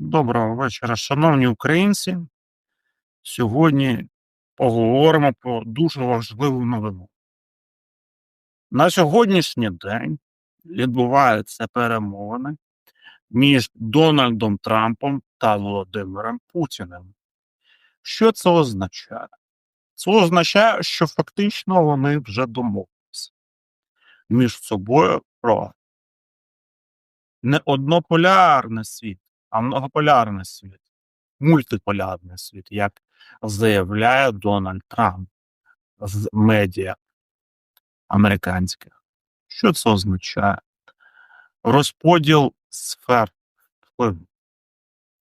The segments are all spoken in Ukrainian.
Доброго вечора, шановні українці. Сьогодні поговоримо про дуже важливу новину. На сьогоднішній день відбуваються перемовини між Дональдом Трампом та Володимиром Путіним. Що це означає? Це означає, що фактично вони вже домовилися між собою про не однополярний світ, а многополярний світ, мультиполярний світ, як заявляє Дональд Трамп з медіа американських. Що це означає? Розподіл сфер впливу.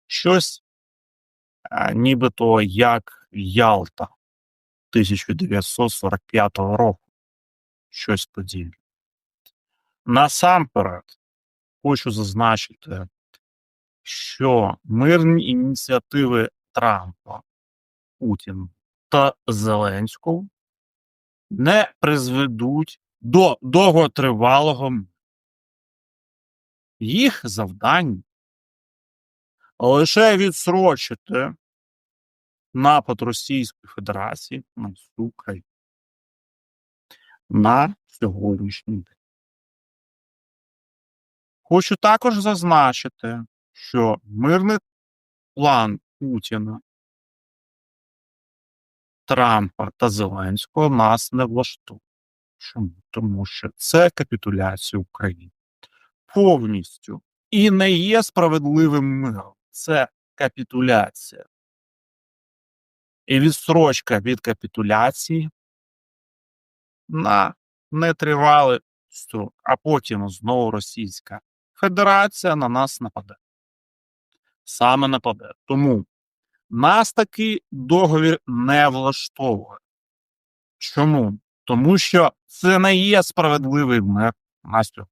Щось нібито як Ялта 1945 року. Щось подібне. Насамперед, хочу зазначити, що мирні ініціативи Трампа, Путіна та Зеленського не призведуть до довготривалого. Їх завдання лише відсрочити напад Російської Федерації на всю Україну на сьогоднішній день. Хочу також зазначити, що мирний план Путіна, Трампа та Зеленського нас не влаштовує. Чому? Тому що це капітуляція України повністю і не є справедливим миром. Це капітуляція. І відстрочка від капітуляції на нетривалий строк, а потім знову Російська Федерація на нас нападе. Саме нападе. Тому нас такий договір не влаштовує. Чому? Тому що це не є справедливий мир. Настю,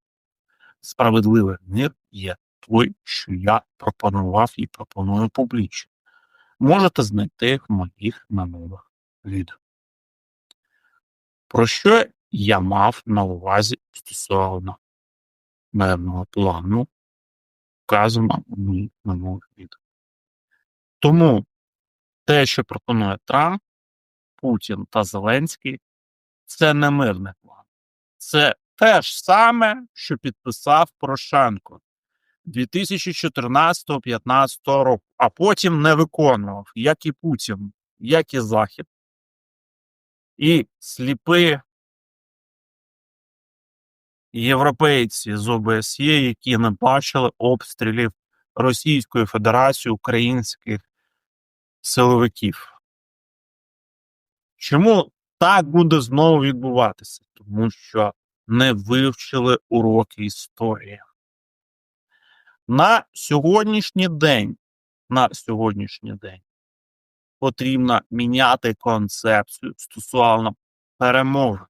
справедливий мир є той, що я пропонував і пропоную публічно. Можете знайти в моїх минулих відео. Про що я мав на увазі стосовно мирного плану, вказано у моїх минулих. Тому те, що пропонує Трамп, Путін та Зеленський, це не мирний план. Це те ж саме, що підписав Порошенко 2014-2015 року, а потім не виконував, як і Путін, як і Захід. І сліпи європейці з ОБСЄ, які не бачили обстрілів Російської Федерації українських силовиків. Чому так буде знову відбуватися? Тому що не вивчили уроки історії. На сьогоднішній день, на сьогоднішній день потрібно міняти концепцію стосовно перемоги.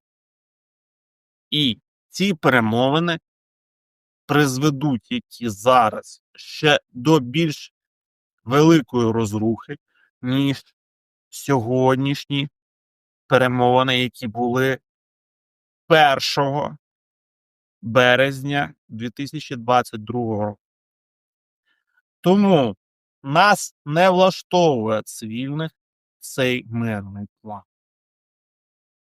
І ці перемовини призведуть які зараз ще до більш великої розрухи, ніж сьогоднішні перемовини, які були 1 березня 2022 року. Тому нас не влаштовує цивільних цей мирний план.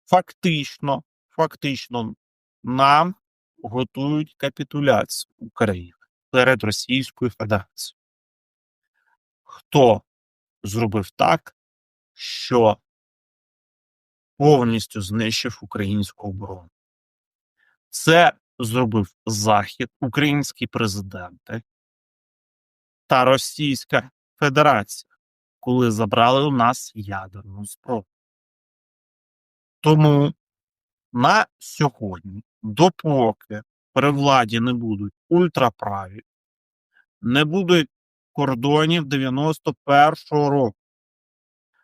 Фактично, фактично, нам готують капітуляцію України перед Російською Федерацією. Хто зробив так, що повністю знищив українську оборону? Це зробив Захід, українські президенти та Російська Федерація, коли забрали у нас ядерну зброю. Тому на сьогодні, допоки при владі не будуть ультраправі, не будуть кордонів 91-го року.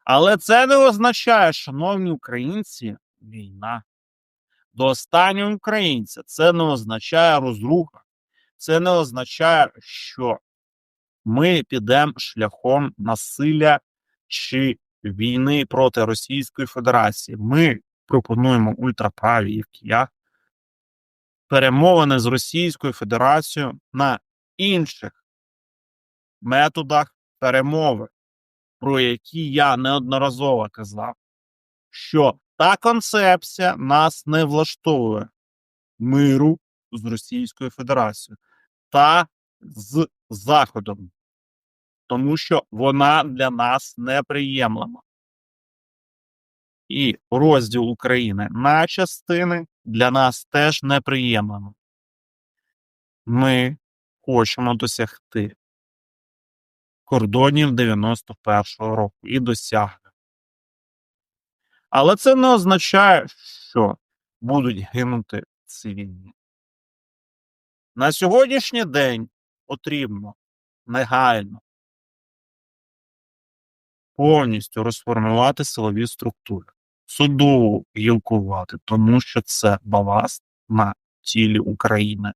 Але це не означає, шановні українці, війна. До останнього українця це не означає розруха. Це не означає, що ми підемо шляхом насилля чи війни проти Російської Федерації. Ми пропонуємо ультраправі і в Киях перемовини з Російською Федерацією на інших методах перемови, про які я неодноразово казав, що та концепція нас не влаштовує миру з Російською Федерацією та з Заходом, тому що вона для нас неприємлема. І розділ України на частини для нас теж неприємлемо. Ми хочемо досягти кордонів 91-го року і досягнемо. Але це не означає, що будуть гинути цивільні. На сьогоднішній день потрібно негайно повністю розформувати силові структури, судову гілку влади, тому що це баласт на тілі України.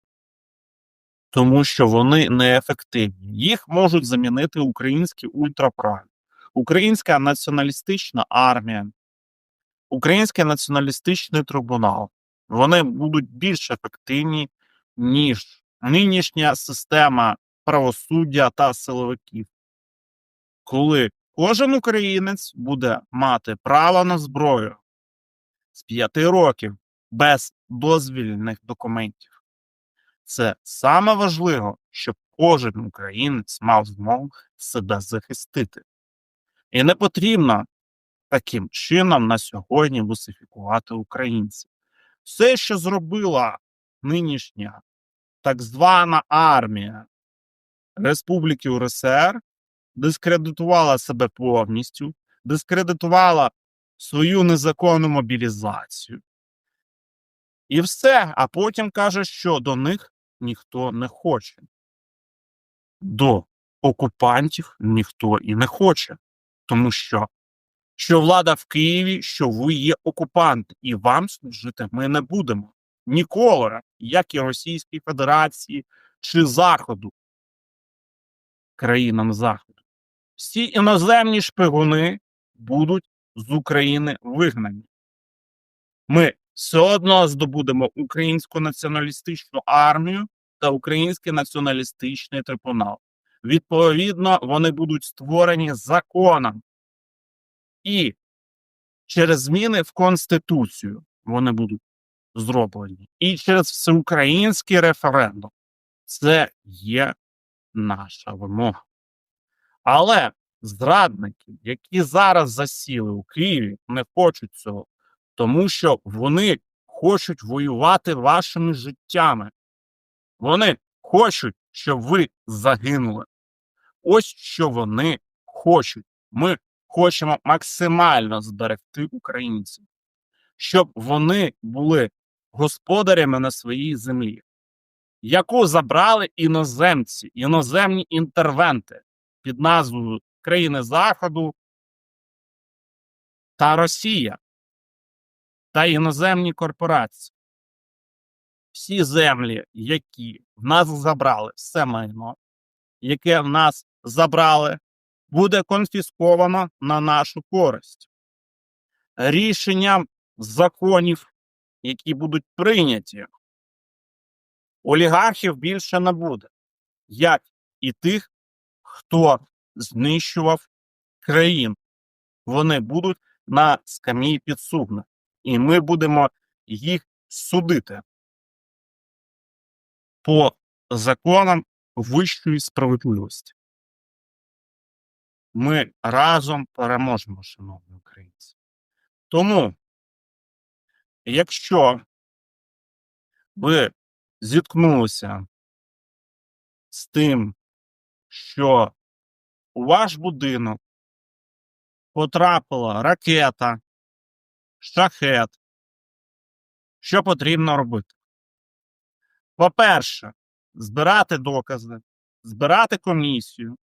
Тому що вони неефективні. Їх можуть замінити українські ультраправі, українська націоналістична армія, український націоналістичний трибунал. Вони будуть більш ефективні, ніж нинішня система правосуддя та силовиків. Коли кожен українець буде мати право на зброю з 5 років без дозвільних документів. Це саме важливо, щоб кожен українець мав змогу себе захистити. І не потрібно таким чином на сьогодні русифікувати українців. Все, що зробила нинішня так звана армія Республіки УРСР, дискредитувала себе повністю, дискредитувала свою незаконну мобілізацію. І все. А потім каже, що до них ніхто не хоче. До окупантів ніхто і не хоче. Тому що, що влада в Києві, що ви є окупант, і вам служити ми не будемо. Ніколи, як і Російській Федерації чи Заходу, країнам Заходу. Всі іноземні шпигуни будуть з України вигнані. Ми все одно здобудемо українську націоналістичну армію та український націоналістичний трибунал. Відповідно, вони будуть створені законом. І через зміни в Конституцію вони будуть зроблені. І через всеукраїнський референдум. Це є наша вимога. Але зрадники, які зараз засіли у Києві, не хочуть цього, тому що вони хочуть воювати вашими життями. Вони хочуть, щоб ви загинули. Ось що вони хочуть. Ми хочемо максимально зберегти українців, щоб вони були господарями на своїй землі, яку забрали іноземці, іноземні інтервенти під назвою країни Заходу та Росія та іноземні корпорації. Всі землі, які в нас забрали, все майно, яке в нас забрали, буде конфісковано на нашу користь. Рішенням законів, які будуть прийняті, олігархів більше не буде, як і тих, хто знищував країн. Вони будуть на скам'ї підсудних, і ми будемо їх судити по законам вищої справедливості. Ми разом переможемо, шановні українці. Тому, якщо ви зіткнулися з тим, що у ваш будинок потрапила ракета, шахет, що потрібно робити? По-перше, збирати докази, збирати комісію,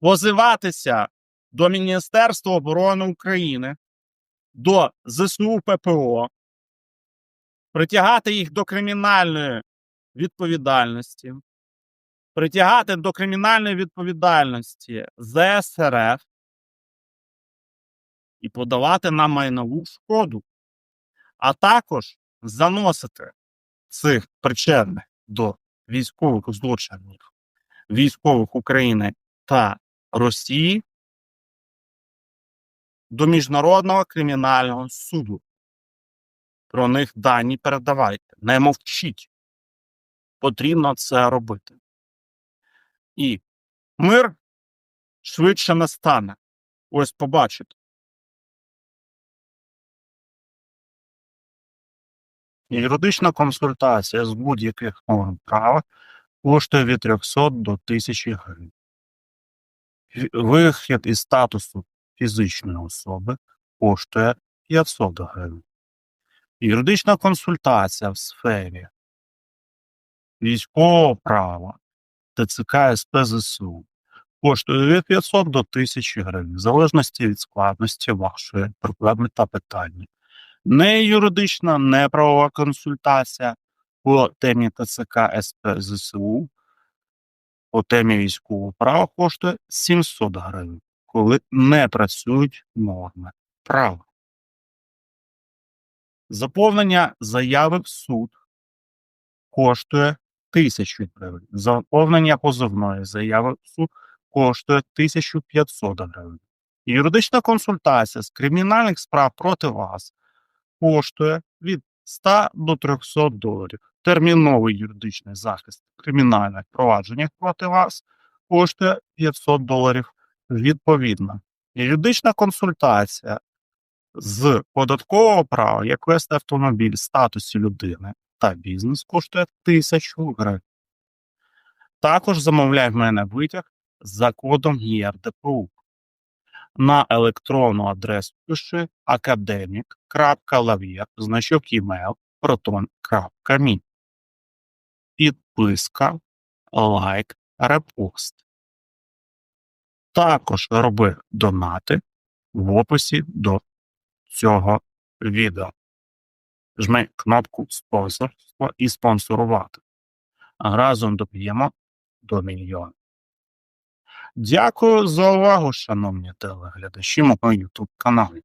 позиватися до Міністерства оборони України, до ЗСУ ППО, притягати їх до кримінальної відповідальності, притягати до кримінальної відповідальності ЗСРФ і подавати на майнову шкоду, а також заносити цих причетних до військових злочинів військових України та Росії до Міжнародного кримінального суду. Про них дані передавайте. Не мовчіть. Потрібно це робити. І мир швидше настане. Ось побачите. Юридична консультація з будь-яких норм права коштує від 300 до 1000 гривень. Вихід із статусу фізичної особи коштує 500 гривень. Юридична консультація в сфері військового права ТЦК СП ЗСУ коштує від 500 до 1000 гривень, в залежності від складності вашої проблеми та питання. Не юридична, не правова консультація по темі ТЦК СП ЗСУ, по темі військового права коштує 700 гривень, коли не працюють норми права. Заповнення заяви в суд коштує 1000 гривень. Заповнення позовної заяви суд коштує 1500 гривень. Юридична консультація з кримінальних справ проти вас коштує від 100 до 300 доларів. Терміновий юридичний захист в кримінальних провадженнях проти вас коштує 500 доларів відповідно. Юридична консультація з податкового права, як вести автомобіль в статусі людини та бізнес, коштує 1000 гривень. Також замовляй в мене витяг за кодом ЄРДПУ. На електронну адресу пиши академік.лав'єр, значок email, proton.me. Підписка, лайк, репост. Також роби донати в описі до цього відео. Жми кнопку спонсорство і спонсорувати. Разом доб'ємо до мільйона. Дякую за увагу, шановні телеглядачі мого YouTube каналу.